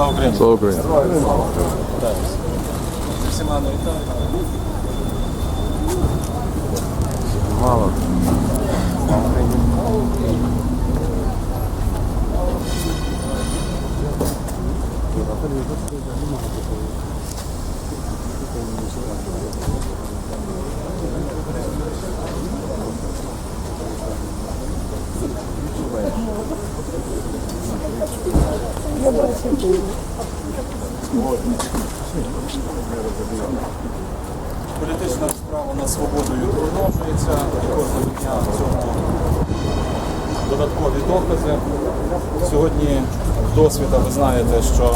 Слава Україні! Слава Україні! Всіма вітаю. Мало. Політична справа над свободою продовжується і кожного дня в цьому додаткові докази. Сьогодні досвіда ви знаєте, що е,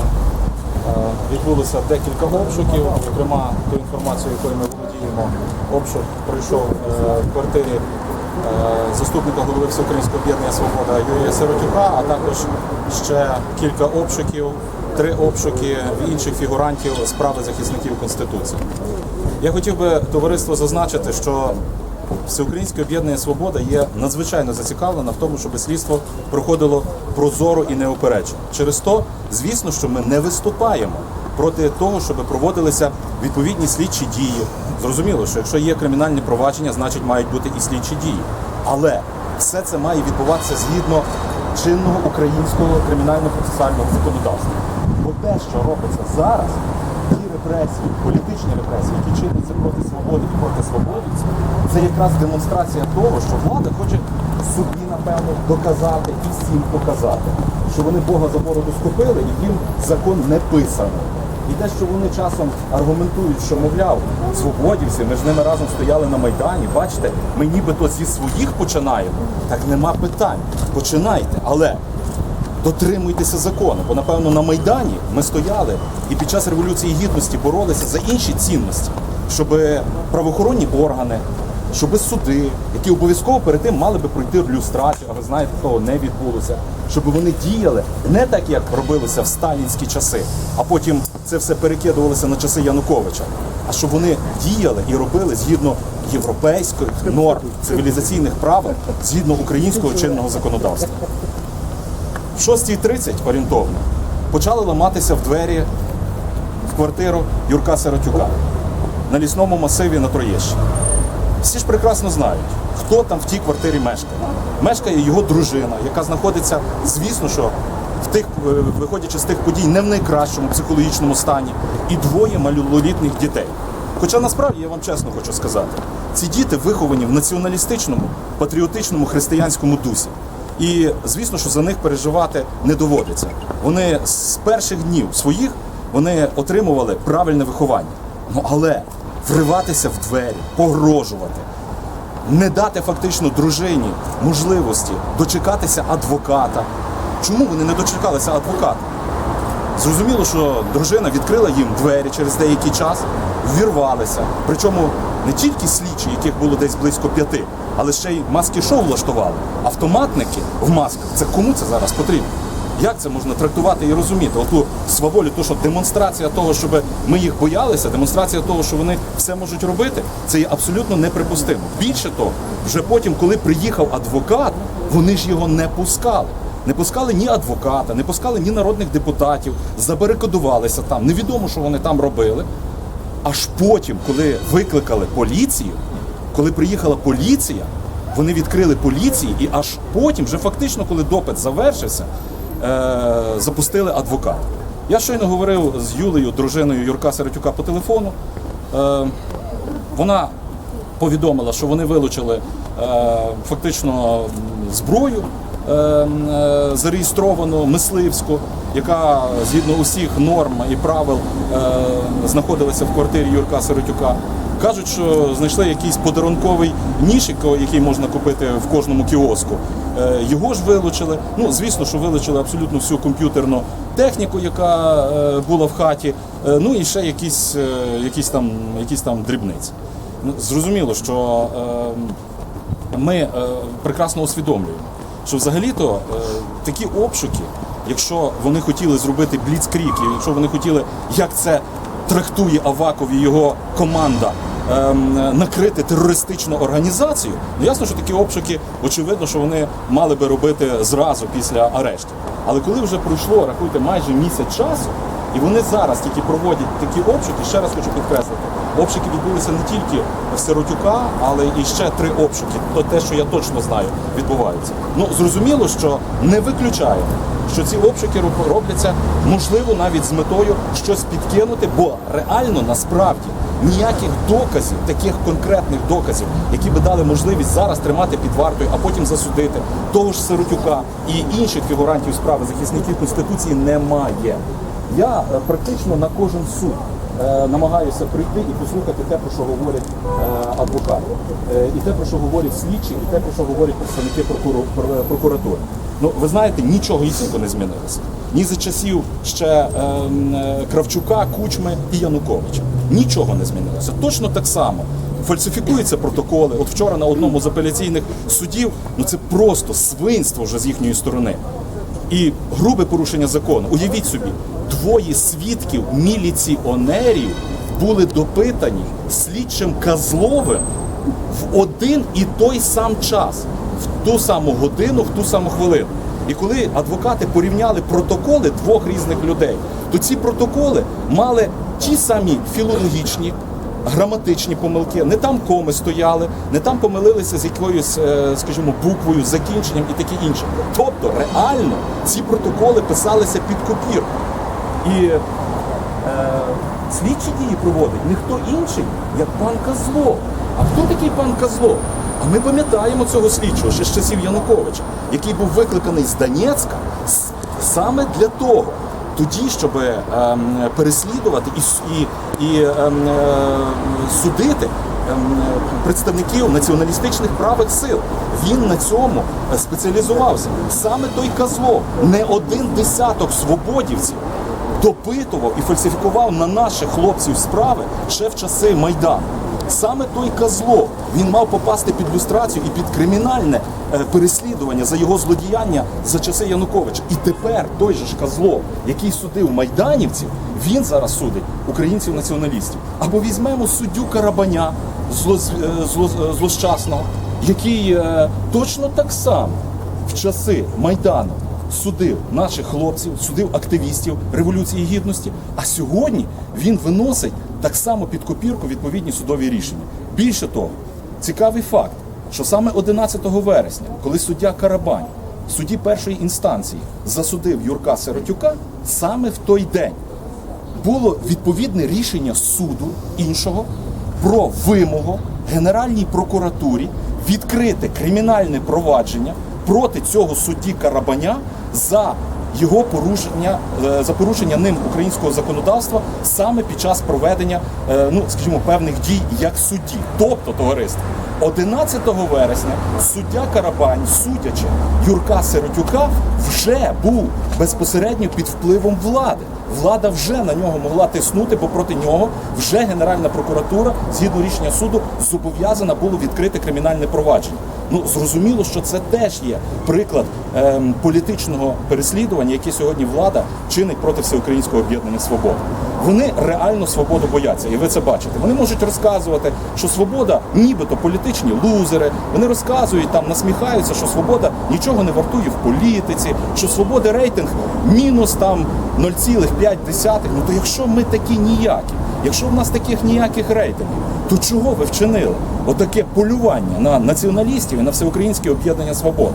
відбулося декілька обшуків, зокрема ту інформацію, якою ми володіємо. Обшук пройшов е, в квартирі е, заступника голови Всеукраїнського об'єднання Свобода Юрія Сиротюка, а також ще кілька обшуків, три обшуки в інших фігурантів справи захисників Конституції. Я хотів би товариство зазначити, що Всеукраїнське об'єднання Свобода є надзвичайно зацікавлено в тому, щоб слідство проходило прозоро і неупереджено. Через то, звісно, що ми не виступаємо проти того, щоб проводилися відповідні слідчі дії. Зрозуміло, що якщо є кримінальні провадження, значить мають бути і слідчі дії. Але все це має відбуватися згідно чинного українського кримінально-процесуального законодавства. Бо те, що робиться зараз, ті репресії, політичні репресії, які чиняться проти свободи і проти свободівців, це якраз демонстрація того, що влада хоче собі, напевно, доказати і всім показати, що вони Бога за бороду схопили і їм закон не писаний. І те, що вони часом аргументують, що мовляв, свободівці, ми ж з ними разом стояли на Майдані, бачите, ми нібито зі своїх починаємо. Так нема питань. Починайте, але дотримуйтеся закону. Бо напевно на Майдані ми стояли і під час революції гідності боролися за інші цінності, щоб правоохоронні органи, щоб суди, які обов'язково перед тим мали би пройти люстрацію, а ви знаєте, того не відбулося, щоб вони діяли не так, як робилося в сталінські часи, а потім це все перекидувалося на часи Януковича. А щоб вони діяли і робили згідно європейських норм цивілізаційних правил, згідно українського чинного законодавства. В 6.30 орієнтовно почали ламатися в двері в квартиру Юрка Сиротюка на лісному масиві на Троєщині. Всі ж прекрасно знають, хто там в тій квартирі мешкає. Мешкає його дружина, яка знаходиться, звісно, що в тих, е, виходячи з тих подій, не в найкращому психологічному стані, і двоє малолітніх дітей. Хоча насправді я вам чесно хочу сказати, ці діти виховані в націоналістичному, патріотичному християнському дусі. І звісно, що за них переживати не доводиться. Вони з перших днів своїх вони отримували правильне виховання. Ну але вриватися в двері, погрожувати, не дати фактично дружині можливості дочекатися адвоката. Чому вони не дочекалися адвоката? Зрозуміло, що дружина відкрила їм двері через деякий час, ввірвалися. Причому не тільки слідчі, яких було десь близько п'яти, але ще й маски шоу влаштували. Автоматники в масках. Це кому це зараз потрібно? Як це можна трактувати і розуміти? Оту сваволю, то що демонстрація того, щоб ми їх боялися, демонстрація того, що вони все можуть робити, це є абсолютно неприпустимо. Більше того, вже потім, коли приїхав адвокат, вони ж його не пускали. Не пускали ні адвоката, не пускали ні народних депутатів, забарикадувалися там. Невідомо, що вони там робили. Аж потім, коли викликали поліцію, коли приїхала поліція, вони відкрили поліції, і аж потім, вже фактично, коли допит завершився, запустили адвокат. Я щойно говорив з Юлею, дружиною Юрка Серетюка по телефону. Е- вона повідомила, що вони вилучили е, фактично зброю е, е, зареєстровану мисливську, яка згідно усіх норм і правил е, знаходилася в квартирі Юрка Сиротюка. Кажуть, що знайшли якийсь подарунковий нішик, який можна купити в кожному кіоску. Е, Його ж вилучили. Ну, звісно, що вилучили абсолютно всю комп'ютерну техніку, яка е, була в хаті. Е, Ну і ще якісь, е, якісь, там, якісь там дрібниці. Ну, Зрозуміло, що е, ми е, прекрасно усвідомлюємо, що взагалі-то е, такі обшуки, якщо вони хотіли зробити бліцкрік, якщо вони хотіли, як це трактує Аваков і його команда, ем, накрити терористичну організацію, ну ясно, що такі обшуки, очевидно, що вони мали би робити зразу після арештів. Але коли вже пройшло, рахуйте, майже місяць часу, і вони зараз тільки проводять такі обшуки, ще раз хочу підкреслити, обшуки відбулися не тільки в Сиротюка, але і ще три обшуки. То те, що я точно знаю, відбуваються. Ну зрозуміло, що не виключає, що ці обшуки робляться, можливо, навіть з метою щось підкинути, бо реально насправді ніяких доказів, таких конкретних доказів, які би дали можливість зараз тримати під вартою, а потім засудити того ж Сиротюка і інших фігурантів справи захисників конституції немає. Я е, практично на кожен суд намагаюся прийти і послухати те, про що говорять е, адвокати, е, і те, про що говорять слідчі, і те, про що говорять представники прокуратури. Ну, ви знаєте, нічого і не змінилося. Ні за часів ще е, е, Кравчука, Кучми і Януковича. Нічого не змінилося. Точно так само. Фальсифікуються протоколи. От вчора на одному з апеляційних судів, ну це просто свинство вже з їхньої сторони і грубе порушення закону. Уявіть собі, двоє свідків міліціонерів були допитані слідчим Козловим в один і той сам час, в ту саму годину, в ту саму хвилину. І коли адвокати порівняли протоколи двох різних людей, то ці протоколи мали ті самі філологічні, граматичні помилки, не там коми стояли, не там помилилися з якоюсь, е, скажімо, буквою, закінченням і таке інше. Тобто, реально ці протоколи писалися під копірку. І е, слідчі дії проводить не хто інший, як пан Козлов. А хто такий пан Козлов? А ми пам'ятаємо цього слідчого ще з часів Януковича, який був викликаний з Донецька саме для того, тоді, щоб ем, переслідувати і, і, і ем, е, судити ем, представників націоналістичних правих сил. Він на цьому е, спеціалізувався. Саме той Козлов, не один десяток свободівців допитував і фальсифікував на наших хлопців справи ще в часи Майдану. Саме той Козлов він мав попасти під люстрацію і під кримінальне е, переслідування за його злодіяння за часи Януковича. І тепер той же ж Козлов, який судив майданівців, він зараз судить українців-націоналістів. Або візьмемо суддю Карабаня зло, е, зло, е, злощасного, який точно так само в часи Майдану судив наших хлопців, судив активістів Революції Гідності. А сьогодні він виносить так само під копірку відповідні судові рішення. Більше того, цікавий факт, що саме 11 вересня, коли суддя Карабань, судді першої інстанції, засудив Юрка Сиротюка, саме в той день було відповідне рішення суду іншого про вимогу Генеральній прокуратурі відкрити кримінальне провадження проти цього судді Карабаня за його порушення е, за порушення ним українського законодавства саме під час проведення, е, ну скажімо, певних дій як судді. Тобто, товариство, 11 вересня суддя Карабань, судячи Юрка Сиротюка, вже був безпосередньо під впливом влади. Влада вже на нього могла тиснути, бо проти нього вже Генеральна прокуратура, згідно рішення суду, зобов'язана було відкрити кримінальне провадження. Ну зрозуміло, що це теж є приклад ем, політичного переслідування, яке сьогодні влада чинить проти всеукраїнського об'єднання свобода. Вони реально свободу бояться, і ви це бачите. Вони можуть розказувати, що свобода, нібито політичні лузери. Вони розказують там, насміхаються, що свобода нічого не вартує в політиці, що свобода рейтинг мінус там 0,5. Ну то якщо ми такі ніякі, якщо в нас таких ніяких рейтингів, то чого ви вчинили? Отаке полювання на націоналістів і на всеукраїнське об'єднання свободи.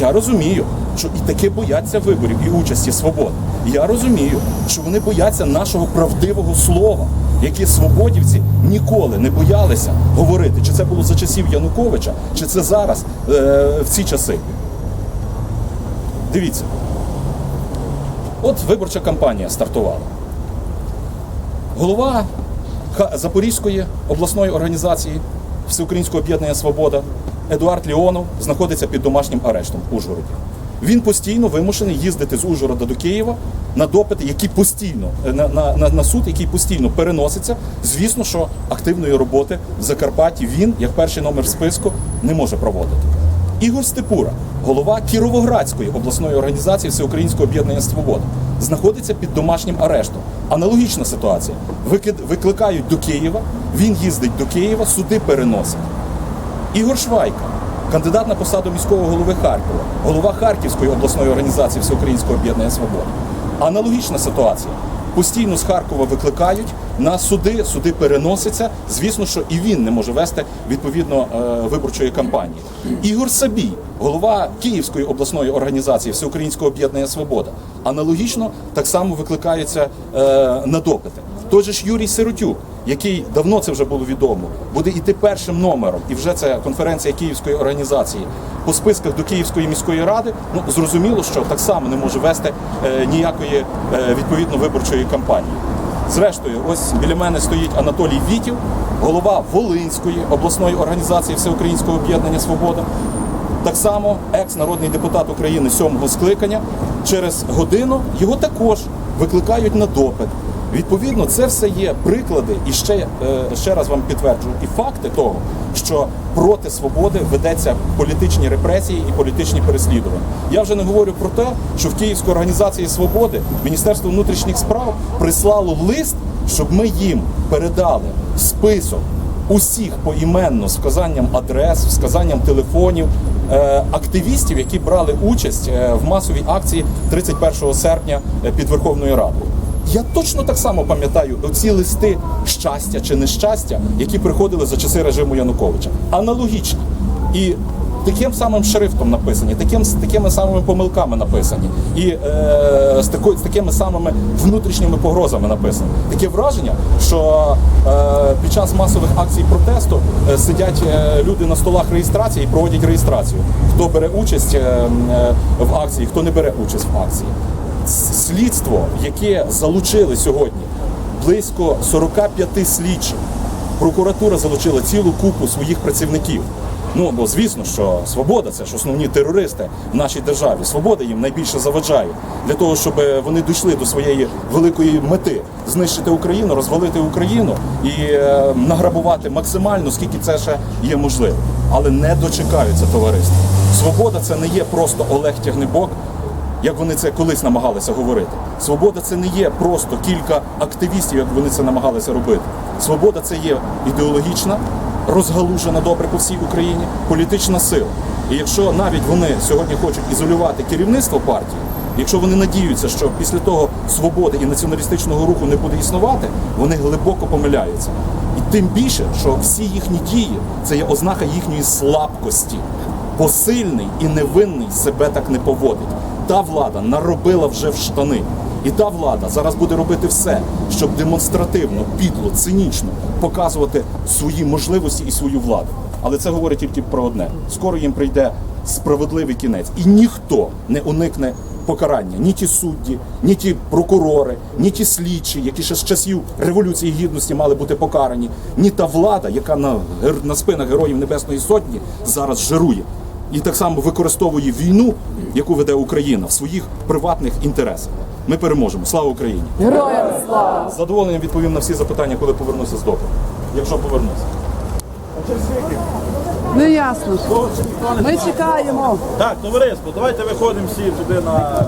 Я розумію, що і таке бояться виборів і участі свободи. Я розумію, що вони бояться нашого правдивого слова, яке свободівці ніколи не боялися говорити, чи це було за часів Януковича, чи це зараз е, в ці часи. Дивіться, от виборча кампанія стартувала. Голова Запорізької обласної організації Всеукраїнського об'єднання Свобода Едуард Ліонов знаходиться під домашнім арештом в Ужгороді. Він постійно вимушений їздити з Ужгорода до Києва на допити, які постійно е, на, на, на, суд, який постійно переноситься. Звісно, що активної роботи в Закарпатті він, як перший номер списку, не може проводити. Ігор Степура, голова Кіровоградської обласної організації Всеукраїнського об'єднання Свобода, знаходиться під домашнім арештом. Аналогічна ситуація. Викликають до Києва, Він їздить до Києва, суди переносить. Ігор Швайка, кандидат на посаду міського голови Харкова, голова Харківської обласної організації Всеукраїнського об'єднання Свобода. Аналогічна ситуація. Постійно з Харкова викликають на суди, суди переносяться. Звісно, що і він не може вести відповідно е, виборчої кампанії. Ігор Сабій, голова Київської обласної організації Всеукраїнського об'єднання Свобода. Аналогічно так само викликаються е, на допити. Той же ж Юрій Сиротюк, який давно це вже було відомо, буде йти першим номером, і вже це конференція Київської організації по списках до Київської міської ради. Ну зрозуміло, що так само не може вести е, ніякої е, відповідно виборчої кампанії. Зрештою, ось біля мене стоїть Анатолій Вітів, голова Волинської обласної організації Всеукраїнського об'єднання Свобода. Так само екс-народний депутат України сьомого скликання. Через годину його також викликають на допит. Відповідно, це все є приклади, і ще, е, ще раз вам підтверджую, і факти того, що проти свободи ведеться політичні репресії і політичні переслідування. Я вже не говорю про те, що в Київській організації свободи Міністерство внутрішніх справ прислало лист, щоб ми їм передали список усіх поіменно з вказанням адрес, з вказанням телефонів е, активістів, які брали участь е, в масовій акції 31 серпня під Верховною Радою. Я точно так само пам'ятаю оці листи щастя чи нещастя, які приходили за часи режиму Януковича. Аналогічні. І таким самим шрифтом написані, таким, такими самими помилками написані, і е, з, тако, з такими самими внутрішніми погрозами написані. Таке враження, що е, під час масових акцій протесту е, сидять е, люди на столах реєстрації і проводять реєстрацію. Хто бере участь е, е, в акції, хто не бере участь в акції. Слідство, яке залучили сьогодні близько 45 слідчих, прокуратура залучила цілу купу своїх працівників. Ну бо звісно, що свобода це ж основні терористи в нашій державі. Свобода їм найбільше заважає для того, щоб вони дійшли до своєї великої мети знищити Україну, розвалити Україну і е, награбувати максимально, скільки це ще є можливо. Але не дочекаються товариство. Свобода це не є просто Олег Тягнебок, як вони це колись намагалися говорити. Свобода це не є просто кілька активістів, як вони це намагалися робити. Свобода це є ідеологічна, розгалужена добре по всій Україні, політична сила. І якщо навіть вони сьогодні хочуть ізолювати керівництво партії, якщо вони надіються, що після того свободи і націоналістичного руху не буде існувати, вони глибоко помиляються. І тим більше, що всі їхні дії це є ознака їхньої слабкості. Посильний і невинний себе так не поводить. Та влада наробила вже в штани. І та влада зараз буде робити все, щоб демонстративно, підло, цинічно показувати свої можливості і свою владу. Але це говорить тільки про одне: скоро їм прийде справедливий кінець, і ніхто не уникне покарання. Ні ті судді, ні ті прокурори, ні ті слідчі, які ще з часів революції гідності мали бути покарані, ні та влада, яка на, на спинах героїв Небесної Сотні зараз жирує і так само використовує війну, яку веде Україна в своїх приватних інтересах. Ми переможемо. Слава Україні! Героям слава! З задоволенням відповім на всі запитання, коли повернуся з допиту. Якщо повернуся. Ну ясно. Ми чекаємо. Так, товариство, давайте виходимо всі туди на